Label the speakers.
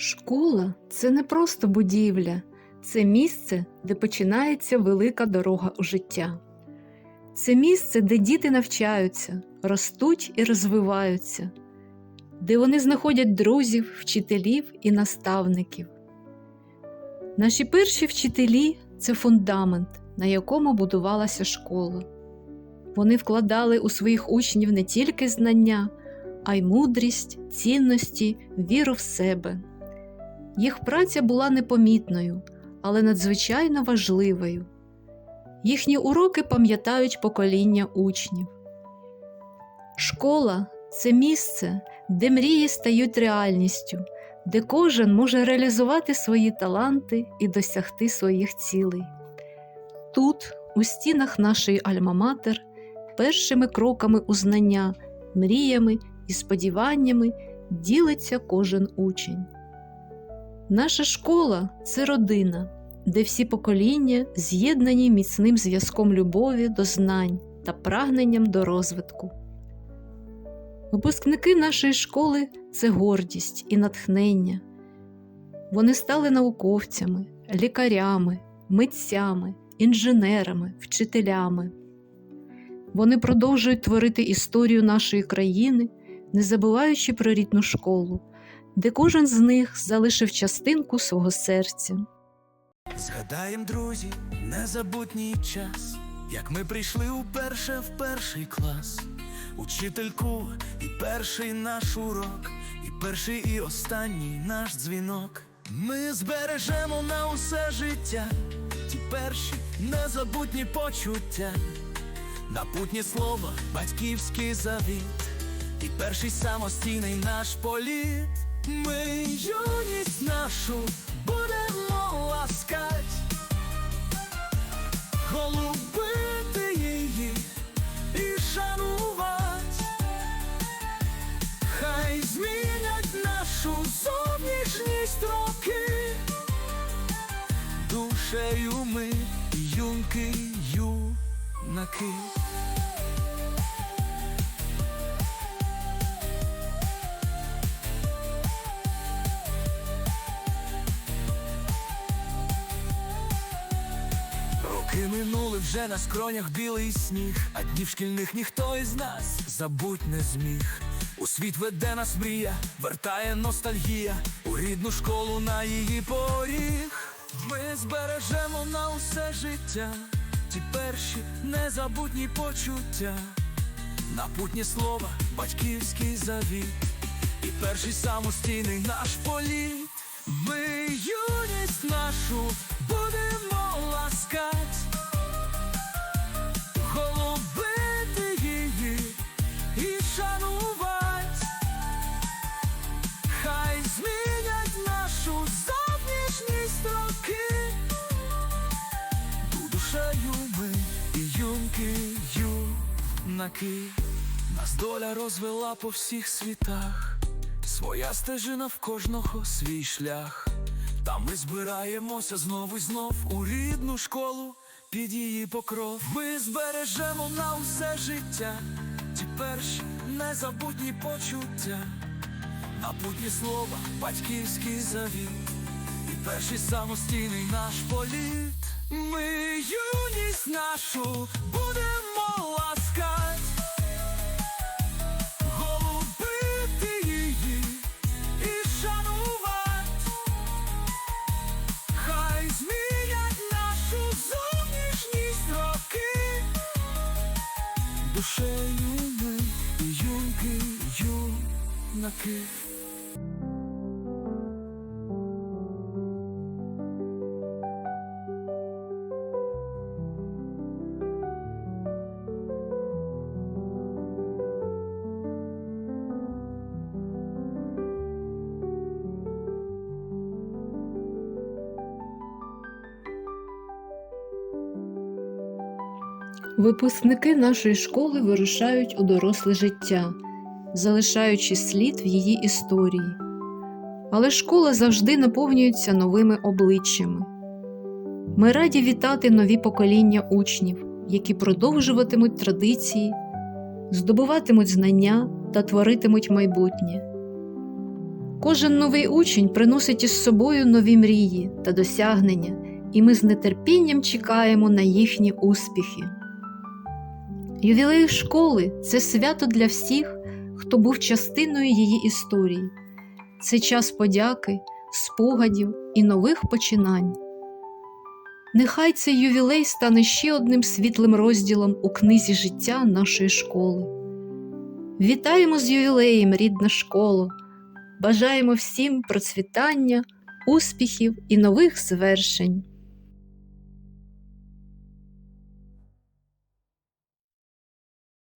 Speaker 1: Школа це не просто будівля, це місце, де починається велика дорога у життя. Це місце, де діти навчаються, ростуть і розвиваються, де вони знаходять друзів, вчителів і наставників. Наші перші вчителі це фундамент, на якому будувалася школа. Вони вкладали у своїх учнів не тільки знання, а й мудрість, цінності, віру в себе. Їх праця була непомітною, але надзвичайно важливою. Їхні уроки пам'ятають покоління учнів. Школа це місце, де мрії стають реальністю, де кожен може реалізувати свої таланти і досягти своїх цілей. Тут, у стінах нашої Альма-Матер, першими кроками у знання, мріями і сподіваннями ділиться кожен учень. Наша школа це родина, де всі покоління з'єднані міцним зв'язком любові до знань та прагненням до розвитку. Випускники нашої школи це гордість і натхнення. Вони стали науковцями, лікарями, митцями, інженерами, вчителями. Вони продовжують творити історію нашої країни, не забуваючи про рідну школу, де кожен з них залишив частинку свого серця.
Speaker 2: Згадаєм, друзі, незабутній час, як ми прийшли уперше в перший клас, учительку і перший наш урок, і перший і останній наш дзвінок. Ми збережемо на усе життя ті перші незабутні почуття, напутні слова, батьківський завіт, і перший самостійний наш політ. Ми юність нашу будемо ласкать, голубити її і шанувати, хай змінять нашу зовнішність роки, душею ми юнки, юнаки. Роки минули вже на скронях білий сніг, а днів шкільних ніхто із нас забуть не зміг. У світ веде нас мрія, вертає ностальгія, у рідну школу на її поріг. Ми збережемо на усе життя, ті перші незабутні почуття, напутні слова, батьківський завіт, і перший самостійний наш політ. Ми юність нашу юнаки, нас доля розвела по всіх світах. Своя стежина в кожного свій шлях. Та ми збираємося знову і знов у рідну школу під її покров. Ми збережемо на усе життя ті перші незабутні почуття, напутні слова, батьківський завіт, і перший самостійний наш політ. Ми юність нашу будемо ласкать. Душею ми юнки, юнаки.
Speaker 1: Випускники нашої школи вирушають у доросле життя, залишаючи слід в її історії. Але школа завжди наповнюється новими обличчями. Ми раді вітати нові покоління учнів, які продовжуватимуть традиції, здобуватимуть знання та творитимуть майбутнє. Кожен новий учень приносить із собою нові мрії та досягнення, і ми з нетерпінням чекаємо на їхні успіхи. Ювілей школи це свято для всіх, хто був частиною її історії. Це час подяки, спогадів і нових починань. Нехай цей ювілей стане ще одним світлим розділом у книзі життя нашої школи. Вітаємо з ювілеєм, рідна школа! Бажаємо всім процвітання, успіхів і нових звершень.